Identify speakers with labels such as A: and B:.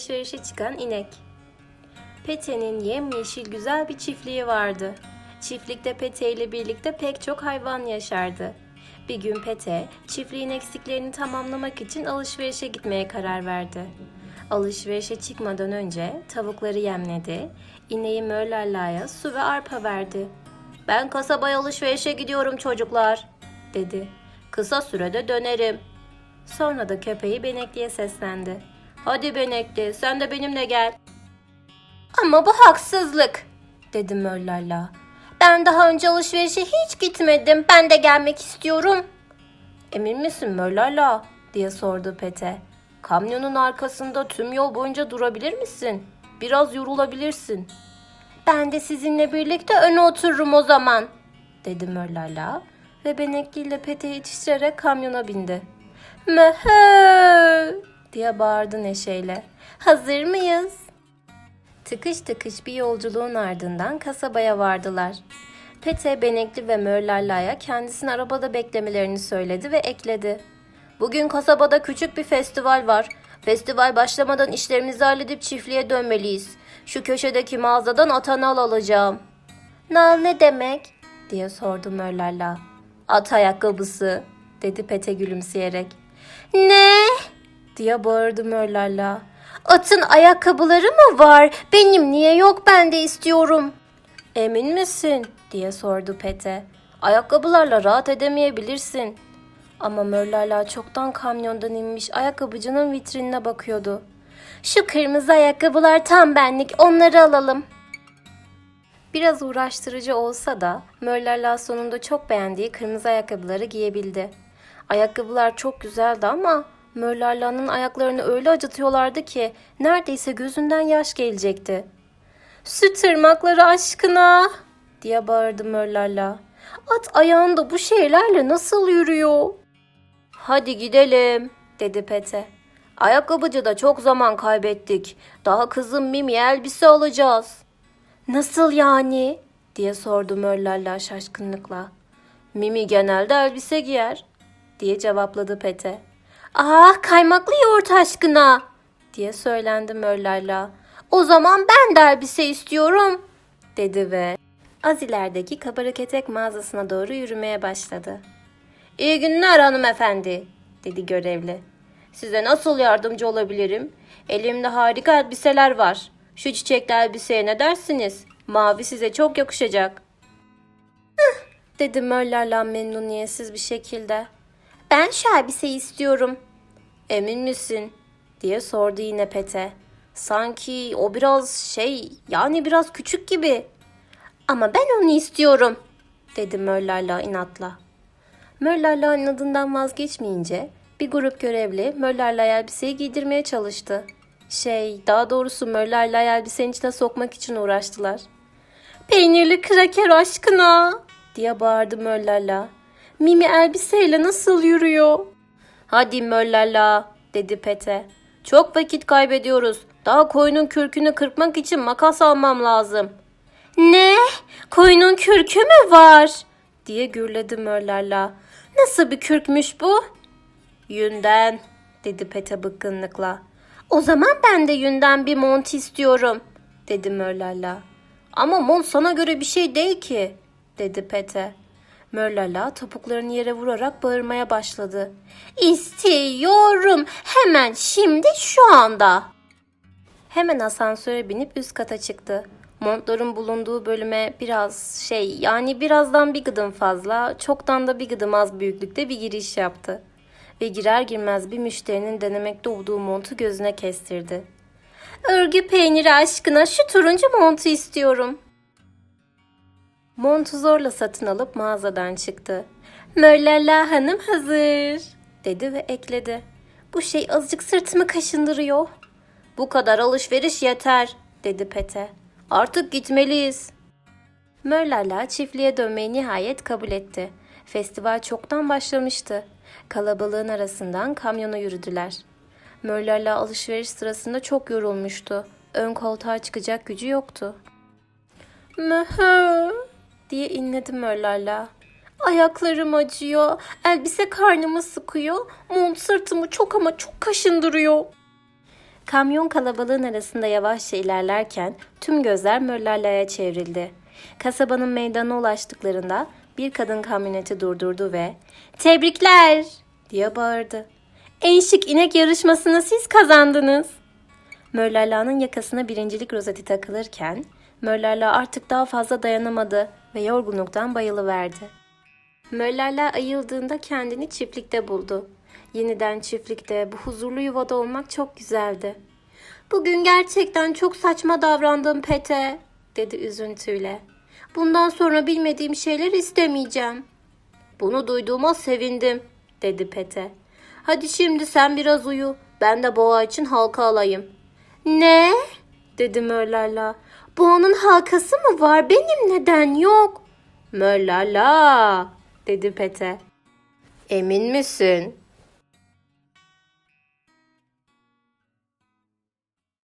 A: alışverişe çıkan inek. Pete'nin yemyeşil güzel bir çiftliği vardı. Çiftlikte Pete ile birlikte pek çok hayvan yaşardı. Bir gün Pete, çiftliğin eksiklerini tamamlamak için alışverişe gitmeye karar verdi. Alışverişe çıkmadan önce tavukları yemledi, ineği Mörlalla'ya su ve arpa verdi. Ben kasabaya alışverişe gidiyorum çocuklar, dedi. Kısa sürede dönerim. Sonra da köpeği Benekli'ye seslendi. Hadi Benekli sen de benimle gel. Ama bu haksızlık dedi Mörlalla. Ben daha önce alışverişe hiç gitmedim. Ben de gelmek istiyorum. Emin misin Mörlalla? diye sordu Pete. Kamyonun arkasında tüm yol boyunca durabilir misin? Biraz yorulabilirsin. Ben de sizinle birlikte öne otururum o zaman, dedi Mörlalla ve Benekli ile Pete yetiştirerek kamyona bindi. Mehö diye bağırdı neşeyle. Hazır mıyız? Tıkış tıkış bir yolculuğun ardından kasabaya vardılar. Pete, Benekli ve Mörlalla'ya kendisini arabada beklemelerini söyledi ve ekledi. Bugün kasabada küçük bir festival var. Festival başlamadan işlerimizi halledip çiftliğe dönmeliyiz. Şu köşedeki mağazadan atanal alacağım. Nal ne demek? diye sordu Mörlalla. At ayakkabısı, dedi Pete gülümseyerek. Ne? Diye bağırdı Mörlalla. Atın ayakkabıları mı var? Benim niye yok ben de istiyorum. Emin misin? diye sordu Pete. Ayakkabılarla rahat edemeyebilirsin. Ama Mörlala çoktan kamyondan inmiş ayakkabıcının vitrinine bakıyordu. Şu kırmızı ayakkabılar tam benlik onları alalım. Biraz uğraştırıcı olsa da Mörlala sonunda çok beğendiği kırmızı ayakkabıları giyebildi. Ayakkabılar çok güzeldi ama Mörlala'nın ayaklarını öyle acıtıyorlardı ki neredeyse gözünden yaş gelecekti. Süt tırmakları aşkına diye bağırdı Mörlala. At ayağında bu şeylerle nasıl yürüyor? Hadi gidelim dedi Pete. Ayakkabıcıda çok zaman kaybettik. Daha kızım Mimi elbise alacağız. Nasıl yani? diye sordu Mörlalla şaşkınlıkla. Mimi genelde elbise giyer diye cevapladı Pete. Ah kaymaklı yoğurt aşkına diye söylendi Mörlalla. O zaman ben de elbise istiyorum dedi ve az ilerideki kabarık etek mağazasına doğru yürümeye başladı. İyi günler hanımefendi dedi görevli. Size nasıl yardımcı olabilirim? Elimde harika elbiseler var. Şu çiçekli elbiseye ne dersiniz? Mavi size çok yakışacak. Hıh, dedi Möller'la memnuniyetsiz bir şekilde. Ben şu elbiseyi istiyorum. Emin misin? diye sordu yine Pete. Sanki o biraz şey yani biraz küçük gibi. Ama ben onu istiyorum dedi Möller'la inatla. Möller'la adından vazgeçmeyince bir grup görevli Möller'la elbiseyi giydirmeye çalıştı. Şey, daha doğrusu Möller'la elbisenin içine sokmak için uğraştılar. Peynirli kraker aşkına diye bağırdı Möller'la. Mimi elbiseyle nasıl yürüyor? Hadi Möller'la dedi Pete. Çok vakit kaybediyoruz. Daha koyunun kürkünü kırpmak için makas almam lazım. Ne? Koyunun kürkü mü var? diye gürledi Möller'la. Nasıl bir kürkmüş bu? Yünden dedi Pete bıkkınlıkla. O zaman ben de yünden bir mont istiyorum dedi Mörlalla. Ama mont sana göre bir şey değil ki dedi Pete. Mörlalla topuklarını yere vurarak bağırmaya başladı. İstiyorum hemen şimdi şu anda. Hemen asansöre binip üst kata çıktı. Montların bulunduğu bölüme biraz şey yani birazdan bir gıdım fazla, çoktan da bir gıdım az büyüklükte bir giriş yaptı. Ve girer girmez bir müşterinin denemekte olduğu montu gözüne kestirdi. Örgü peyniri aşkına şu turuncu montu istiyorum. Montu zorla satın alıp mağazadan çıktı. Mörlella hanım hazır dedi ve ekledi. Bu şey azıcık sırtımı kaşındırıyor. Bu kadar alışveriş yeter dedi Pete. Artık gitmeliyiz. Mörlalla çiftliğe dönmeyi nihayet kabul etti. Festival çoktan başlamıştı. Kalabalığın arasından kamyona yürüdüler. Mörlalla alışveriş sırasında çok yorulmuştu. Ön koltuğa çıkacak gücü yoktu. Möhö diye inledi Mörlalla. Ayaklarım acıyor, elbise karnımı sıkıyor, mont sırtımı çok ama çok kaşındırıyor. Kamyon kalabalığın arasında yavaşça ilerlerken tüm gözler Möllerla'ya çevrildi. Kasabanın meydanına ulaştıklarında bir kadın kamyoneti durdurdu ve ''Tebrikler!'' diye bağırdı. ''En şık inek yarışmasını siz kazandınız.'' Möllerla'nın yakasına birincilik rozeti takılırken Möllerla artık daha fazla dayanamadı ve yorgunluktan bayılıverdi. Möllerla ayıldığında kendini çiftlikte buldu. Yeniden çiftlikte bu huzurlu yuvada olmak çok güzeldi. Bugün gerçekten çok saçma davrandım Pete, dedi üzüntüyle. Bundan sonra bilmediğim şeyler istemeyeceğim. Bunu duyduğuma sevindim, dedi Pete. Hadi şimdi sen biraz uyu, ben de boğa için halka alayım. Ne? dedi Möllerla. Boğanın halkası mı var, benim neden yok? Möllerla, dedi Pete. Emin misin?